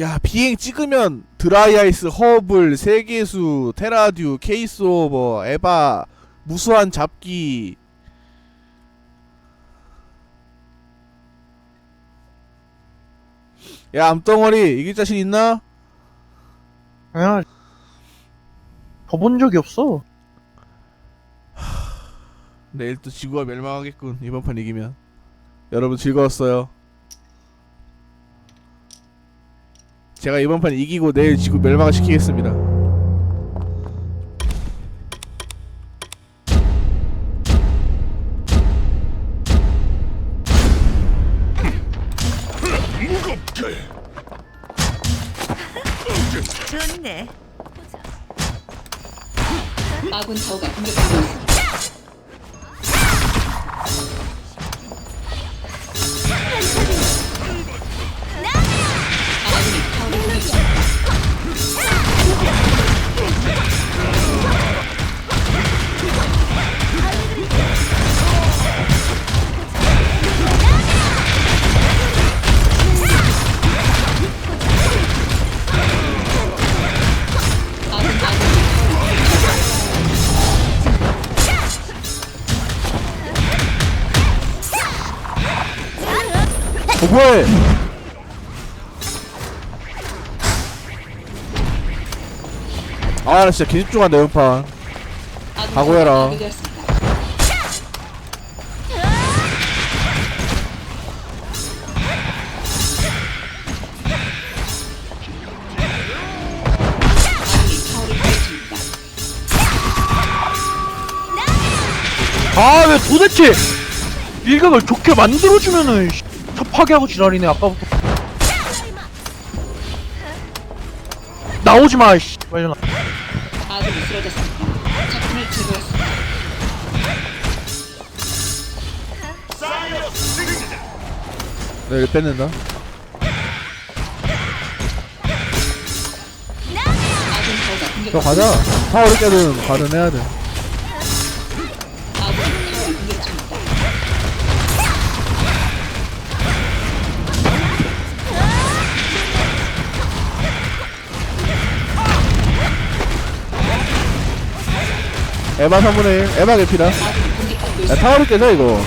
야 비행 찍으면 드라이아이스, 허블, 세계수, 테라듀, 케이스 오버, 에바, 무수한 잡기 야 암덩어리 이길 자신 있나? 야, 져본 적이 없어. 내일 또 지구가 멸망하겠군 이번 판 이기면 여러분 즐거웠어요 제가 이번 판 이기고 내일 지구 멸망을 시키겠습니다 나 진짜 개집중한다 이번 판 아군 각오해라. 아, 왜 도대체 일각을 좋게 만들어주면은 씨, 다 파괴하고 지랄이네, 아까부터. 나오지 마, 씨. 빨리 나. 쓰러졌습니다. 적군을 제거했습니다. 나 이거 뺏는다 저 가자 타워를 깨든 가든 해야 돼 에바 3분의 1 에바 개피다 야. 타워를 깨자 이거.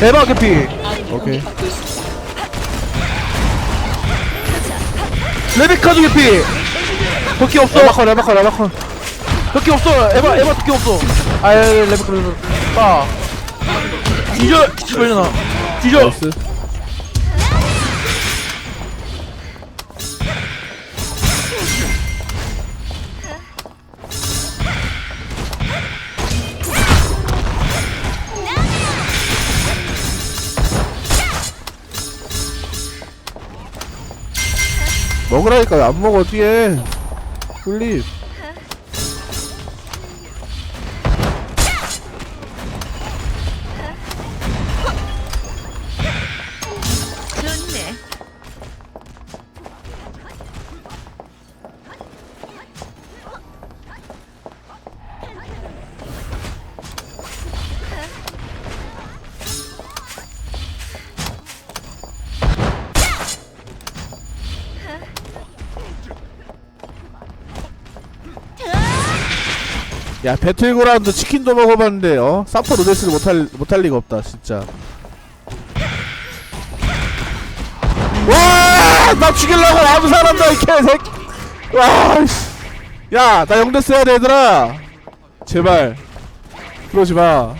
대박 개피. 오케이. 레베카도 개피. 덕기 없어. 에바컨 에바컨 에바컨 덕기 없어. 에바, 에바 덕기 없어. 아, 레베카, 레베카. 빠. 뒤져. 뒤져나. 뒤져. 나이스 먹으라니까 왜안 먹어 뒤에 Por lixo. 야 배틀그라운드 치킨도 먹어봤는데 어 사포 로데스를 못할 못할 리가 없다 진짜. 와나 죽이려고 암살한다 이 개새끼! 와야나 영대 써야 돼 얘들아! 제발. 그러지 마.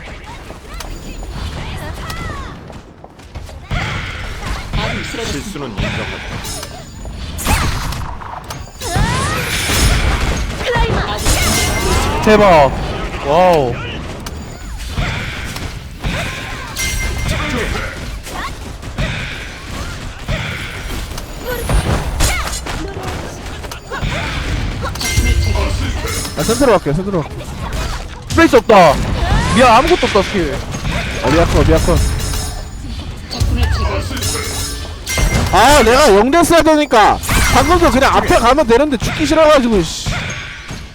아군이 쓰러졌습니다. 대박. 와우. 나 센터로 갈게 센터로 스페이스 없다. 미안, 아무것도 없다, 스킬. 어디야 컷 적군을 아 내가 영대 써야 되니까 방금도 그냥 앞에 가면 되는데 죽기 싫어가지고 씨.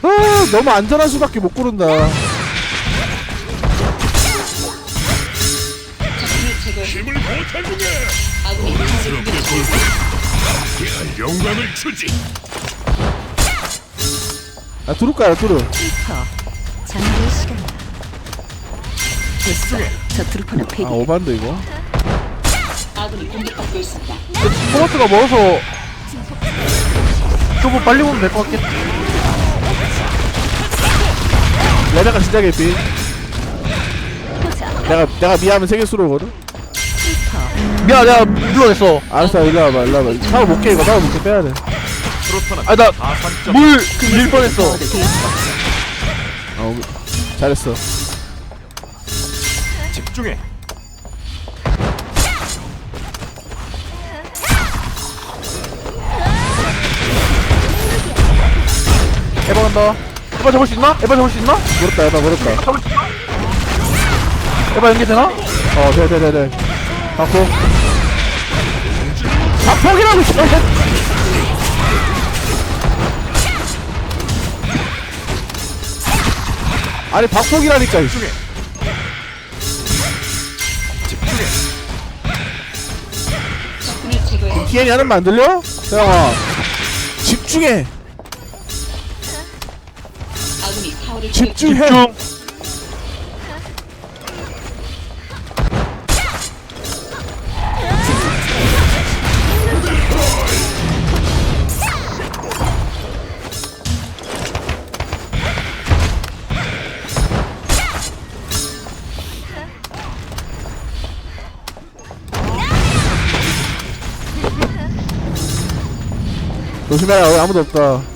아 너무 안전한 수밖에 못 고른다. 힘을 타워를 공격하고 있습니다. 영광을 주지 아 두루까요 두루 장례 시간이다 됐어 저 트루퍼는 아 폐기 오반데 이거 아군이 공격받고 있습니다. 토마스가 멀어서 저거 빨리 보면 될 것 같겠다 레베카 진짜 개피 내가 내가 미하면 세개 수로거든? 미안 내가 불러냈어. 알았어 일로 와봐 일로 와봐. 타워 못깨 이거 타워 못깨 빼야돼. 프로토나 아나 가산점 물밀 뻔했어. 어 잘했어. 집중해. 간다 에바 잡을 수 있나? 에바 잡을 수 있나? 멀었다 에바 멀었다 잡을 수 있나? 에바 연계되나? 어 네네네네 박폭 박폭이라고 씨 아니 박폭이라니까 이 집중해 집중해. 기현이 하는 말안 들려? 대영아 집중해 집중해. 집중. 조심해라 여기 아무도 없다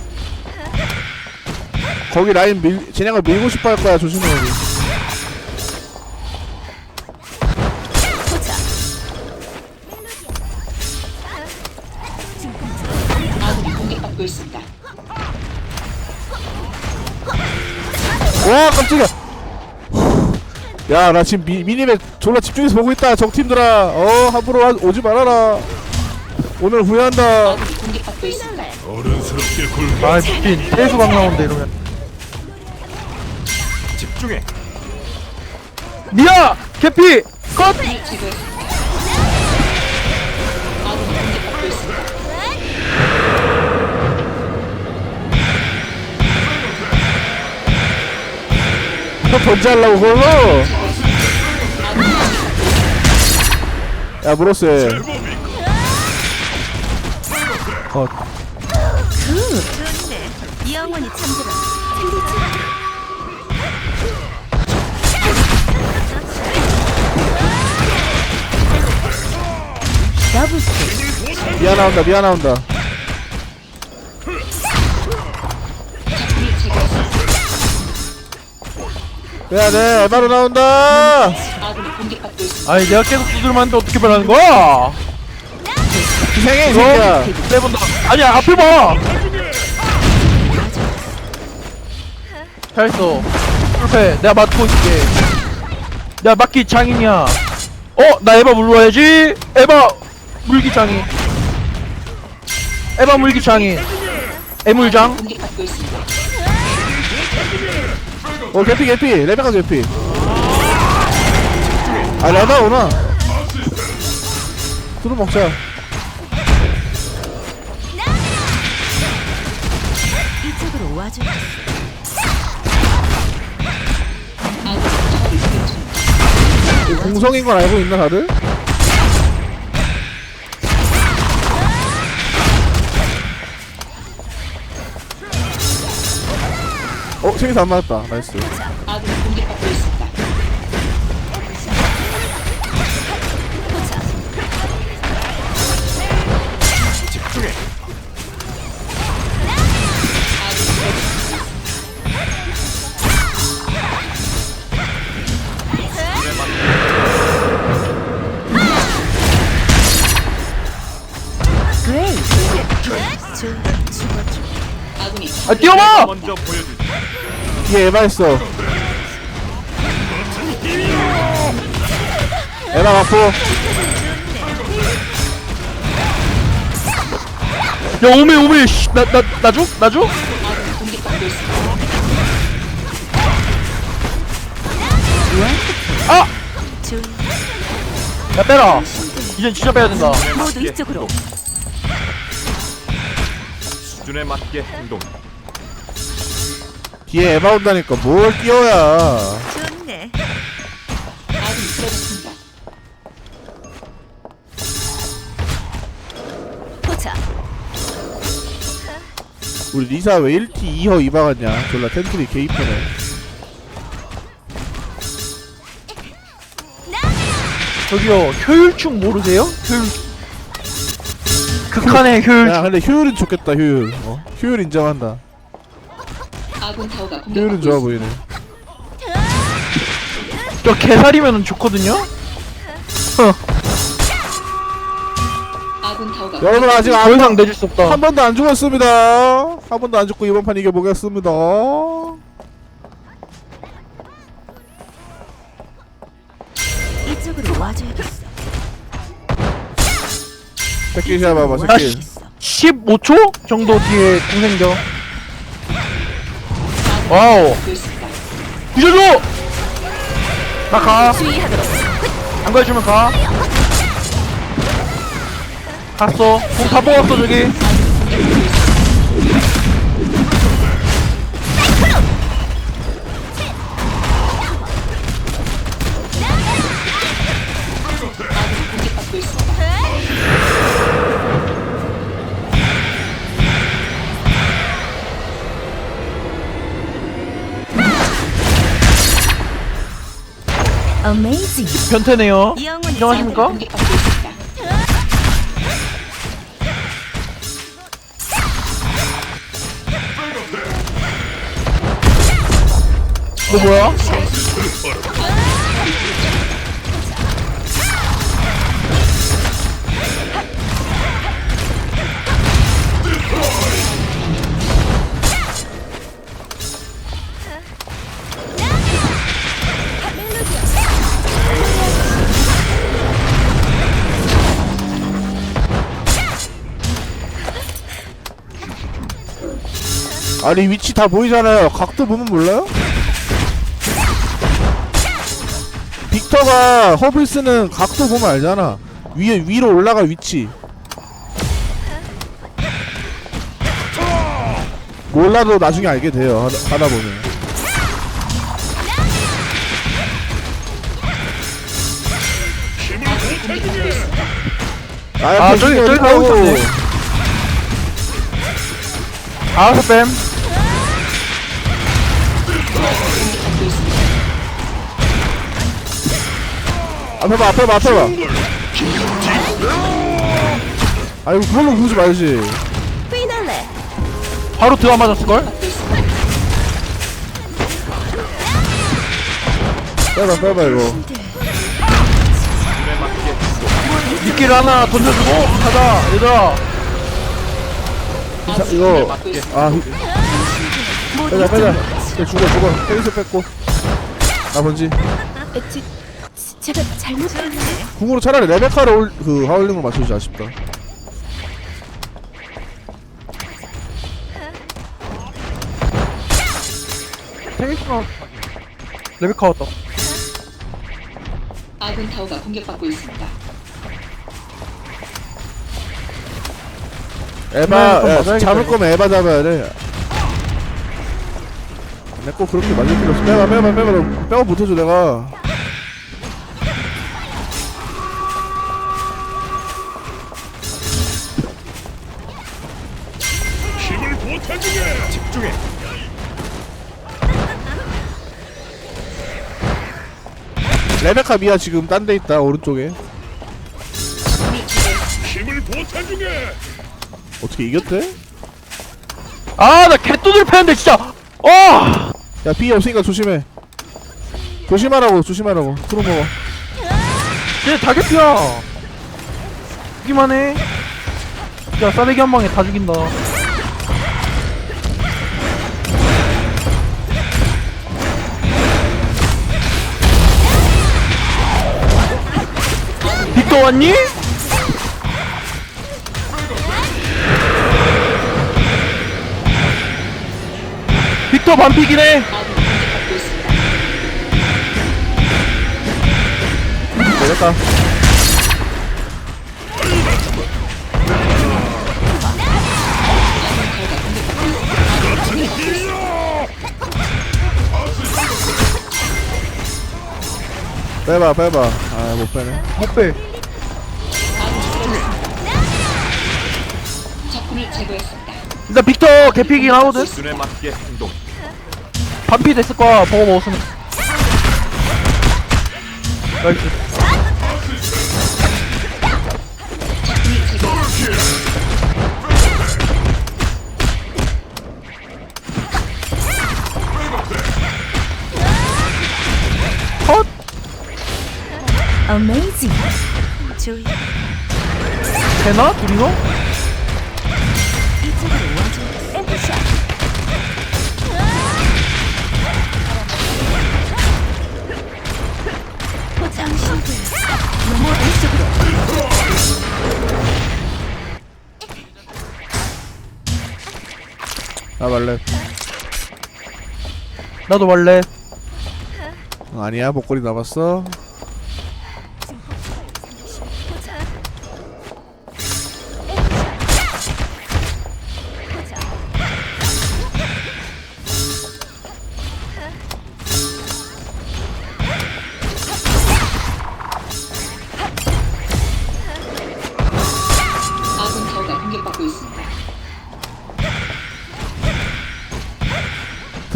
거기 라인 밀 진양을 밀고 싶어 할 거야 조심해 여기. 보자 아군이 공격받고 있습니다. 와 깜짝이야. 야 나 지금 미, 미니맵 졸라 집중해서 보고 있다 적팀들아. 어 함부로 와- 오지 말아라. 오늘 후회한다. 아군이 공격받고 있습니다. 어른스럽게 굴게. 아 미친. 태수강 나온대 이러면 집중해 미야! 캐피! 컷! 던지하려고 그걸로 야 브로스 컷 좋네 영원히 잠들어 상대치 러브스 미아 나온다 미아 나온다 적군을 제거했습니다. 미안해 에바로 나온다. 아니 내가 계속 하는데 어떻게 변하는 거야? 희생해 이 새끼야 세본다 아니야 앞을 봐! 잘했어 풀패 내가 맡고 있을게 내가 맡기 장인이야 어? 나 에바 물러야지 에바 물기 장인 에바 물기 장인 애물장. 어 개피 개피. 레베카 개피. 아 레베카 오나? 두루 먹자. 이쪽으로 와줘 공성인 걸 알고 있나 다들? 어 생에서 안 맞았다 나이스 아군이 공격받고 있습니다. 아군이 아 뛰어봐! 먼저 보여주지 뒤에 에바 있어. 에바 맞고. 야 오메 오메 씨나나 나줘 나줘. 준야 빼라. 이젠 진짜 빼야 된다. 모두 이쪽으로. 수준에 맞게 행동. 뒤에 에바 온다니까 뭘 끼워야 좋네 아군이 쓰러졌습니다. 보자 우리 리사 왜 1T 2허 2바 같냐 졸라 텐트리 개이쁘네 저기요 효율충 모르세요? 효율 극한의 효율 야 근데 효율은 좋겠다 효율 어? 효율 인정한다 아군 타워가 효율은 공격받고 좋아. 보이네. 저 개살이면 좋거든요? 아군 타워가 여러분 아직 더 안, 이상 내줄 수 없다. 한 번도 안 죽었습니다. 한 번도 안 죽고 이번 판 이겨보겠습니다. 이쪽으로 와줘야겠어. 새끼 아, 새끼. 씨. 15초 정도 뒤에 공생겨 와우. 부셔줘 나가. 주의하도록 안 가해주면 가. 갔어. 공다 뽑았어 저기 어메이징 변태네요 인정하십니까? 공격받고 있습니다. 너 뭐야? 아니 위치 다 보이잖아요 각도 보면 몰라요? 빅터가 허블 쓰는 각도 보면 알잖아 위에 위로 올라갈 위치 몰라도 나중에 알게 돼요 하다, 하다 보면. 아, 저기, 저기 가고 있었네. 알아서 뺨 앞에 봐 앞에 봐 앞에 봐. 아이고 그걸로 부르지 말지. 바로 드아 맞았을걸? 빼봐 빼봐 이거. 미끼를 하나 던져주고 가자 얘들아. 자, 이거. 아 빼자 빼자. 빼 죽어 죽어. 테니스 뺐고. 나 번지. 지, 제가 잘못했네 궁으로 차라리 레베카를 올, 그 하울링으로 맞춰주지 아쉽다 테니스나 레베카 왔다 아군 타워가 공격받고 있습니다. 에바 그럼 야, 맞아야겠다, 잡을. 거면 에바 잡아야 돼. 내거 그렇게 맞을 필요 없어. 빼봐 빼봐 빼봐 빼고 못해줘 내가. 집중해. 레베카 미아 지금 딴 데 있다 오른쪽에. 힘을 보태주게. 어떻게 이겼대? 아 나 개또들 패는데 진짜 어야 B 없으니까 조심해. 조심하라고 조심하라고. 프로 먹어. 얘 다개피야 죽기만 해 야 싸대기 한 방에 다 죽인다 어디서 왔니? 빅터 반픽이네. 걸렸다. 빼봐 빼봐. 아 못 빼네. 헛빼. 제거했습니다. 일단 빅터 개피긴 하거든 수준에 맞게 행동. 반피 됐을 거야 버거 먹었으면 나이스. 컷 Amazing. 조이 되나? 둘이서? 나 말래? 나도 어, 아니야 목걸이 남았어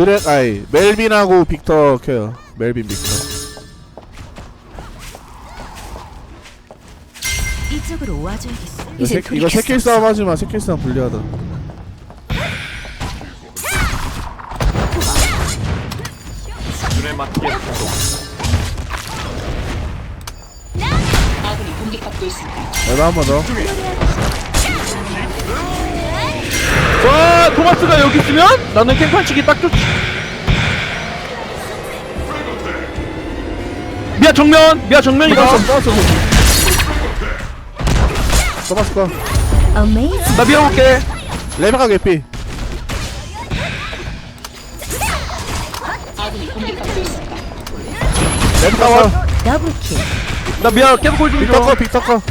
드랙 아이 멜빈하고 빅터 켜요 멜빈 빅터 이쪽으로 와줘야겠어. 이거, 새, 이거 새끼 싸움 하지 마 새끼 싸움 불리하다 수준에 맞게 행동. 아군이 공격받고 있습니다. 내가 한번 더 와 토마스가 여기 있으면? 나는 깽판 치기 딱 좋지. 미아 정면 미아 정면이다 써봤어 써봤어. 써봤을 거야 Amazing. 나 미아 볼게. 레베카 개피 아군이 공격받고 있습니다. 레베카 원 더블 킬. 나 미아 계속 골좀 빅터 거 줘. 빅터 거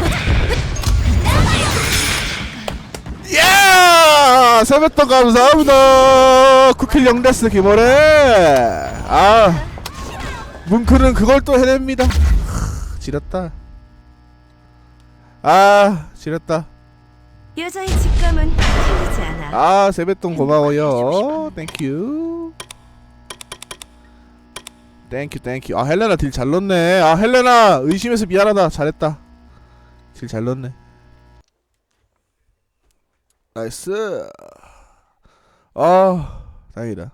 야 세뱃돈 감사합니다. 쿠킬 영데스 기모레. 아 뭉크는 그걸 또 해냅니다. 하, 지렸다. 아 지렸다. 여자의 직감은 틀리지 않아. 아 세뱃돈 고마워요. 땡큐 땡큐 땡큐 아 헬레나 딜 잘 넣네. 아 헬레나 의심해서 미안하다. 잘했다. 딜 잘 넣네 나이스. 아 다행이다